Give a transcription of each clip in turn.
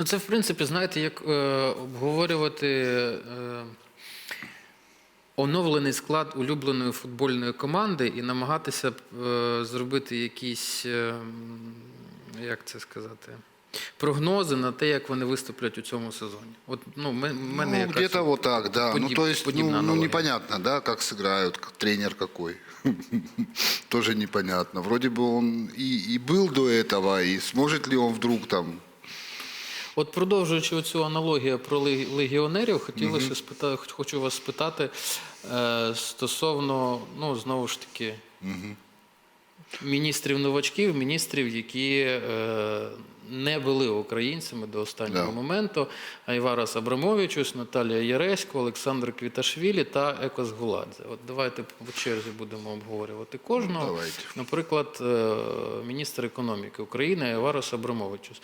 Ну, це, в принципі, знаєте, як е, обговорювати е, оновлений склад улюбленої футбольної команди і намагатися е, зробити якісь, е, м, як це сказати, прогнози на те, як вони виступлять у цьому сезоні. От, ну, в мене Ну, якась где-то вот так, да. ну, подіб- то есть, подібна ну, ну, аналогія. непонятно, да, как сыграют, к- тренер какой. Тоже непонятно. Вроде бы он и, и был до этого, и сможет ли он вдруг там... От продовжуючи оцю аналогію про ле- легіонерів, хотілося спита... хочу вас спитати е, стосовно, ну, знову ж таки, міністрів новачків, міністрів, які е, не були українцями до останнього Да. моменту. Айварас Абрамовичус, Наталія Яресько, Олександр Квіташвілі та Екос Гуладзе. От давайте по черзі будемо обговорювати кожного. Ну, давайте. Наприклад, е, міністр економіки України Айварас Абрамовичус.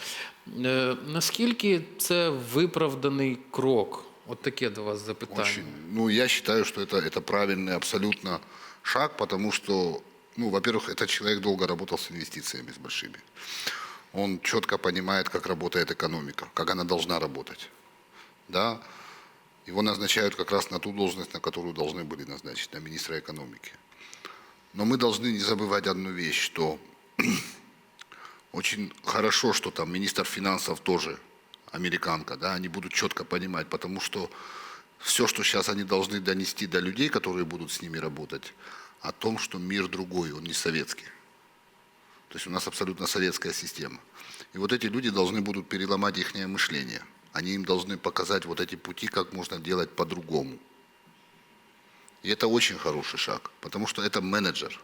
Е, Наскільки це виправданий крок? От таке до вас запитання. Очень, ну, я считаю, что это, это правильный абсолютно шаг, потому что, ну, во-первых, этот человек долго работал с инвестициями, с большими. Он четко понимает, как работает экономика, как она должна работать. Да? Его назначают как раз на ту должность, на которую должны были назначить, на министра экономики. Но мы должны не забывать одну вещь, что очень хорошо, что там министр финансов тоже американка, да, они будут четко понимать, потому что все, что сейчас они должны донести до людей, которые будут с ними работать, о том, что мир другой, он не советский. То есть у нас абсолютно советская система. И вот эти люди должны будут переломать их мышление. Они им должны показать вот эти пути, как можно делать по-другому. И это очень хороший шаг, потому что это менеджер.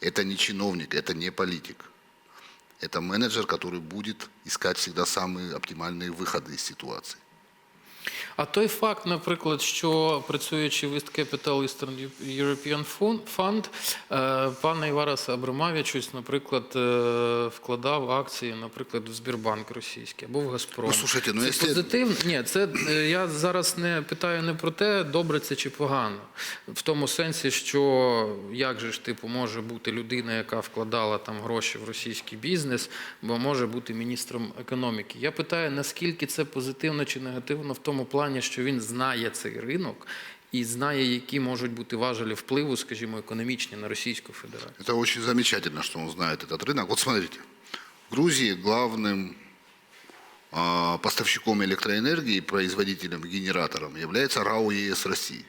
Это не чиновник, это не политик. Это менеджер, который будет искать всегда самые оптимальные выходы из ситуации. А той факт, наприклад, що працюючи в East Capital Eastern European Fund, е, пан Іварас Абрамавічус, наприклад, е, вкладав акції, наприклад, в Збірбанк російський або в Газпром. Ну, слушайте, ну, це якщо- позитивно? Ні, це е, я зараз не питаю не про те, добре це чи погано. В тому сенсі, що як же ж типу може бути людина, яка вкладала там гроші в російський бізнес, бо може бути міністром економіки. Я питаю, наскільки це позитивно чи негативно в тому плані, що він знає цей ринок і знає, які можуть бути важелі впливу, скажімо, економічні на Російську Федерацію. Это очень замечательно, что он знает этот рынок. Вот смотрите, в Грузии главным а, поставщиком электроэнергии, и производителем, генератором является РАО ЕС России.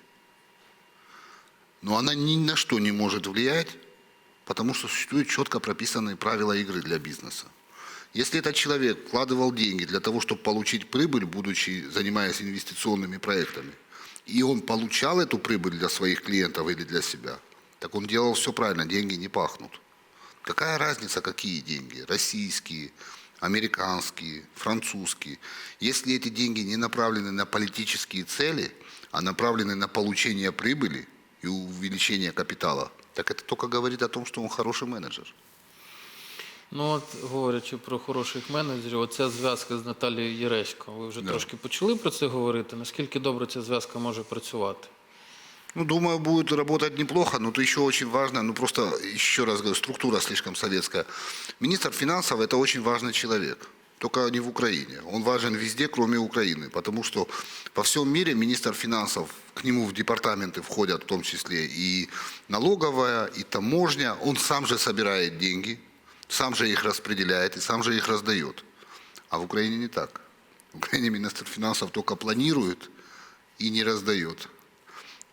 Но она ни на что не может влиять, потому что существуют четко прописанные правила игры для бизнеса. Если этот человек вкладывал деньги для того, чтобы получить прибыль, будучи занимаясь инвестиционными проектами, и он получал эту прибыль для своих клиентов или для себя, так он делал все правильно, деньги не пахнут. Какая разница, какие деньги? Российские, американские, французские. Если эти деньги не направлены на политические цели, а направлены на получение прибыли и увеличение капитала, так это только говорит о том, что он хороший менеджер. Ну от говорячи про хороших менеджерів, оця зв'язка з Наталією Єресько. Ви вже Да. трошки почали про це говорити. Наскільки добре ця зв'язка може працювати? Ну, думаю, будет работать неплохо, но это еще очень важно, ну просто еще раз говорю, структура слишком советская. Министр финансов – это очень важный человек, только не в Украине. Он важен везде, кроме Украины, потому что во всем мире министр финансов, к нему в департаменты входят в том числе и налоговая, и таможня, он сам же собирает деньги, сам же их распределяет и сам же их раздает. А в Украине не так. В Украине министр финансов только планирует и не раздает.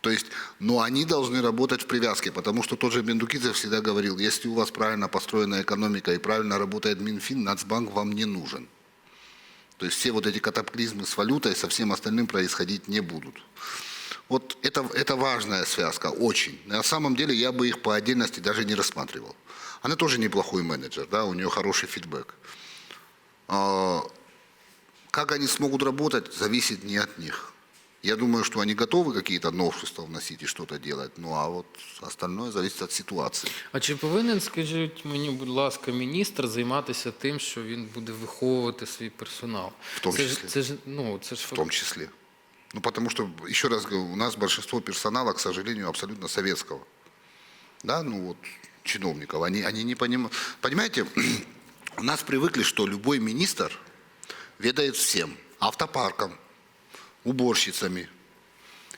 То есть, но они должны работать в привязке, потому что тот же Бендукидзе всегда говорил, если у вас правильно построена экономика и правильно работает Минфин, Нацбанк вам не нужен. То есть все вот эти катаклизмы с валютой, со всем остальным происходить не будут. Вот это, это важная связка, очень. На самом деле я бы их по отдельности даже не рассматривал. Она тоже неплохой менеджер, да, у нее хороший фидбэк. А, Как они смогут работать, зависит не от них. Я думаю, что они готовы какие-то новшества вносить и что-то делать, ну а вот остальное зависит от ситуации. А чи повинен, скажіть мені, будь ласка, міністр займатися тим, що він буде виховувати свій персонал? В тому це ж, числі. це ж ну це ж В том числе. Ну, потому что, еще раз говорю, у нас большинство персонала, к сожалению, абсолютно советского. Да, ну вот, чиновников, они, они не понимают. Понимаете, у нас привыкли, что любой министр ведает всем. Автопарком, уборщицами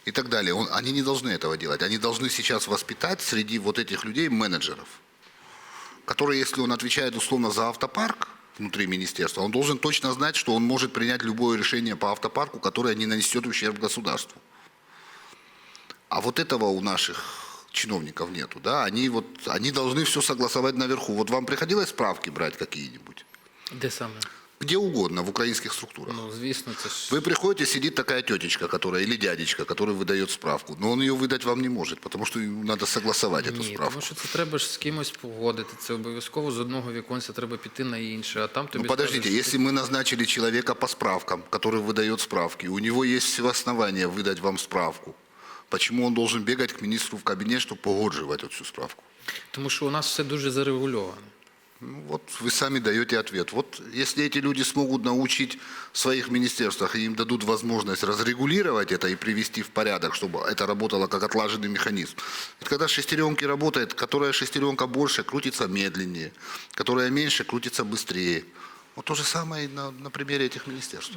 и так далее. Он- они не должны этого делать. Они должны сейчас воспитать среди вот этих людей менеджеров, которые, если он отвечает условно за автопарк внутри министерства, он должен точно знать, что он может принять любое решение по автопарку, которое не нанесет ущерб государству. А вот этого у наших чиновников нету, да, они вот, они должны все согласовать наверху. Вот вам приходилось справки брать какие-нибудь? Де саме? Где угодно, в украинских структурах. Ну, звісно, це ж. Вы приходите, сидит такая тетечка, которая, или дядечка, который выдает справку, но он ее выдать вам не может, потому что ему надо согласовать эту Ні, справку. тому що це треба ж з кимось погодити. Це обов'язково з одного віконця треба піти на інше, а там тобі Ну подождите, скажуть, если мы назначили человека по справкам, который выдает справки, у него есть все основания выдать вам справку, почему он должен бегать к министру в кабинет, чтобы погодживать эту справку? Тому що у нас все дуже зарегульовано. Ну, вот вы сами даете ответ. Вот если эти люди смогут научить в своих министерствах, и им дадут возможность разрегулировать это и привести в порядок, чтобы это работало как отлаженный механизм. Ведь когда шестеренки работает, которая шестеренка больше, крутится медленнее, которая меньше, крутится быстрее. Вот то же самое и на, на примере этих министерств.